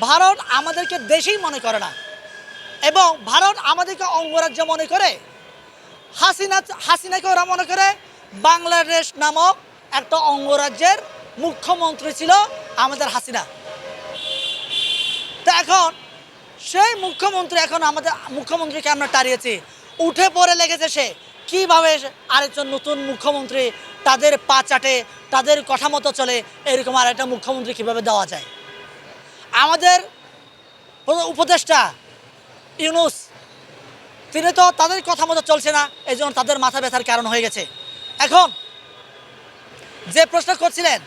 ভারত আমাদেরকে দেশেই মনে করে না। এবং ভারত আমাদেরকে অঙ্গরাজ্য মনে করে। হাসিনা হাসিনাকে ওরা মনে করে বাংলাদেশ নামক একটা অঙ্গরাজ্যের মুখ্যমন্ত্রী ছিল আমাদের হাসিনা। তো এখন সেই মুখ্যমন্ত্রী এখন আমাদের মুখ্যমন্ত্রীকে আমরা তাড়িয়েছি। উঠে পড়ে লেগেছে সে। কীভাবে আরেকজন নতুন মুখ্যমন্ত্রী তাদের পা চাটে, তাদের কথা মতো চলে, এরকম আর একটা মুখ্যমন্ত্রী কীভাবে দেওয়া যায়? আমাদের উপদেষ্টা ইউনুস, তিনি তো তাদের কথা মতো চলছে না, এই জন্য তাদের মাথা ব্যথার কারণ হয়ে গেছে। এখন যে প্রশ্ন করছিলেন,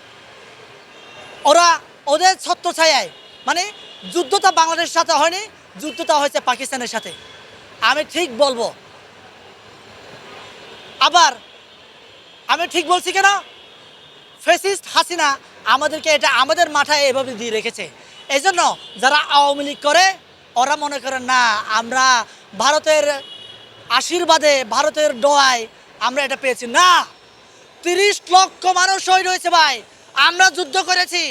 ওরা ওদের ছত্র ছায়ায় মানে যুদ্ধটা বাংলাদেশের সাথে হয়নি, যুদ্ধটা হয়েছে পাকিস্তানের সাথে। আমি ঠিক বলব, আবার আমি ঠিক বলছি কেন? ফেসিস্ট হাসিনা আমাদেরকে এটা আমাদের মাথায় এভাবে দিয়ে রেখেছে। এই জন্য যারা আওয়ামী লীগ করে, ওরা মনে করেন না, আমরা ভারতের আশীর্বাদে, ভারতের দোয়ায় আমরা এটা পেয়েছি। না, তিরিশ লক্ষ মানুষ শহীদ হয়েছে ভাই। আমরা যুদ্ধ করেছি।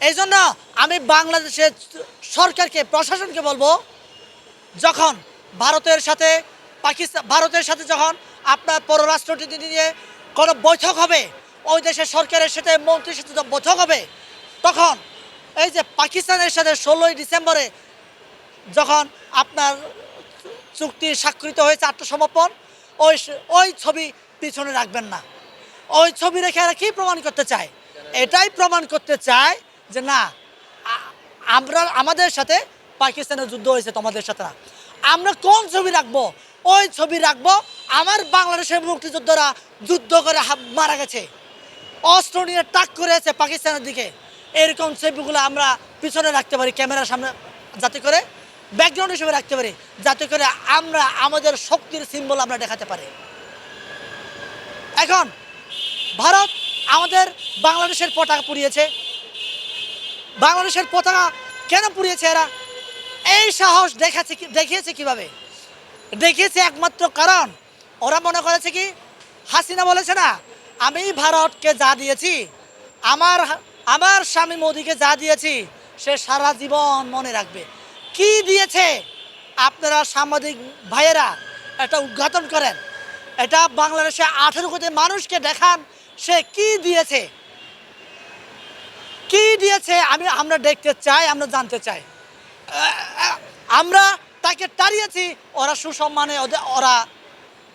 এই জন্য আমি বাংলাদেশের সরকারকে, প্রশাসনকে বলব, যখন ভারতের সাথে পাকিস্তান, ভারতের সাথে যখন আপনার পররাষ্ট্রনীতি নিয়ে কোনো বৈঠক হবে, ওই দেশের সরকারের সাথে, মন্ত্রীর সাথে বৈঠক হবে, তখন এই যে পাকিস্তানের সাথে ষোলোই ডিসেম্বরে যখন আপনার চুক্তি স্বাক্ষরিত হয়েছে আত্মসমর্পণ ওই ওই ছবি পিছনে রাখবেন না। ওই ছবি রেখে এরা কি প্রমাণ করতে চায়? এটাই প্রমাণ করতে চায় যে না আমরা, আমাদের সাথে পাকিস্তানের যুদ্ধ হয়েছে, তোমাদের সাথে না। আমরা কোন ছবি রাখব? ওই ছবি রাখব, আমার বাংলাদেশের মুক্তিযোদ্ধারা যুদ্ধ করে মারা গেছে। অস্ত্র নিয়ে টাক করে আছে পাকিস্তানের দিকে। এরকম ছবিগুলো আমরা পিছনে রাখতে পারি, ক্যামেরার সামনে, যাতে করে ব্যাকগ্রাউন্ড হিসেবে রাখতে পারি, যাতে করে আমরা আমাদের শক্তির সিম্বল আমরা দেখাতে পারি। এখন, ভারত আমাদের বাংলাদেশের পতাকা পুড়িয়েছে। বাংলাদেশের পতাকা কেন পুড়িয়েছে এরা? এই সাহস দেখাচ্ছে দেখিয়েছে কীভাবে? দেখিয়েছে একমাত্র কারণ, ওরা মনে করেছে কি, হাসিনা বলেছে না, আমি ভারতকে যা দিয়েছি, আমার আমার স্বামী মোদীকে যা দিয়েছি, সে সারা জীবন মনে রাখবে। কি দিয়েছে? আপনারা সাংবাদিক ভাইয়েরা, এটা উদ্ঘাটন করেন। এটা বাংলাদেশে আঠেরো কোটি মানুষকে দেখান, সে কি দিয়েছে? কি দিয়েছে? আমি, আমরা দেখতে চাই, আমরা জানতে চাই। আমরা তাকে তাড়িয়েছি, ওরা সুসম্মানে ওরা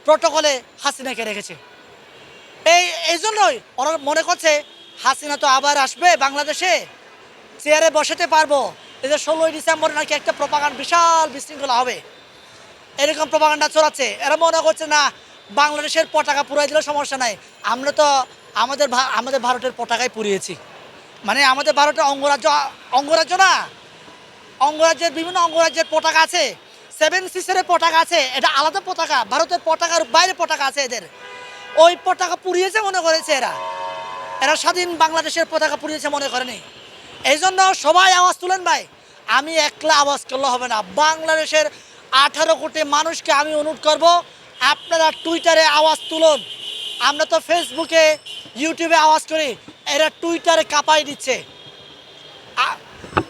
প্রোটোকলে হাসিনাকে রেখেছে। এই এই জন্যই ওরা মনে করছে হাসিনা তো আবার আসবে বাংলাদেশে? চেয়ারে বসাতে পারব। যে ষোলোই ডিসেম্বর নাকি একটা প্রপাগান বিশাল বিশৃঙ্খলা হবে। এরকম প্রপাগান্ডা চলাচ্ছে এরা মনে করছে না, বাংলাদেশের পতাকা পুরাই দিলেও সমস্যা নাই। আমরা তো আমাদের আমাদের ভারতের পতাকাই পুড়িয়েছি। মানে আমাদের ভারতের অঙ্গরাজ্য অঙ্গরাজ্য না? অঙ্গরাজ্যের বিভিন্ন অঙ্গরাজ্যের পতাকা আছে। সেভেন সিস্টারের পতাকা আছে। এটা আলাদা পতাকা। ভারতের পতাকার বাইরে পতাকা আছে এদের। ওই পতাকা পুড়িয়েছে মনে করেছে এরা। এরা স্বাধীন বাংলাদেশের পতাকা পুড়িয়েছে মনে করেনি এই জন্য সবাই আওয়াজ তুলেন ভাই। আমি একলা আওয়াজ করলে হবে না। বাংলাদেশের আঠারো কোটি মানুষকে আমি অনুরোধ করব, আপনারা টুইটারে আওয়াজ তুলুন। আমরা তো ফেসবুকে ইউটিউবে আওয়াজ করি। এরা টুইটারে কাঁপাই দিচ্ছে।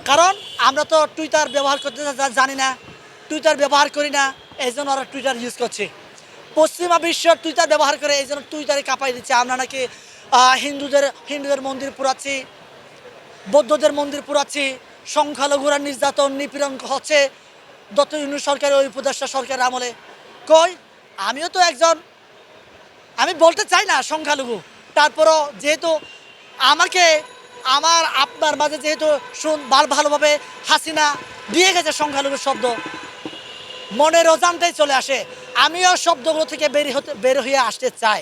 কারণ আমরা তো টুইটার ব্যবহার করতে জানি না। টুইটার ব্যবহার করি না এই জন্য ওরা টুইটার ইউজ করছে। পশ্চিমা বিশ্ব টুইটার ব্যবহার করে এই জন্য টুইটারে কাঁপাই দিচ্ছে। আমরা নাকি হিন্দুদের হিন্দুদের মন্দির পুরাচ্ছি, বৌদ্ধদের মন্দির পুরাচ্ছি, সংখ্যালঘুরা নির্যাতন, নিপীড়ন হচ্ছে, দত্ত ইউনু সরকারের ওই উপদেষ্টা সরকারের আমলে। কই? আমিও তো একজন, আমি বলতে চাই না সংখ্যালঘু। তারপরও যেহেতু আমাকে, আমার আপনার মাঝে যেহেতু শুন ভালো ভালোভাবে হাসিনা দিয়ে গেছে সংখ্যালঘু শব্দ, মনের অজান্তেই চলে আসে। আমিও শব্দগুলো থেকে বের হতে বের হয়ে আসতে চাই।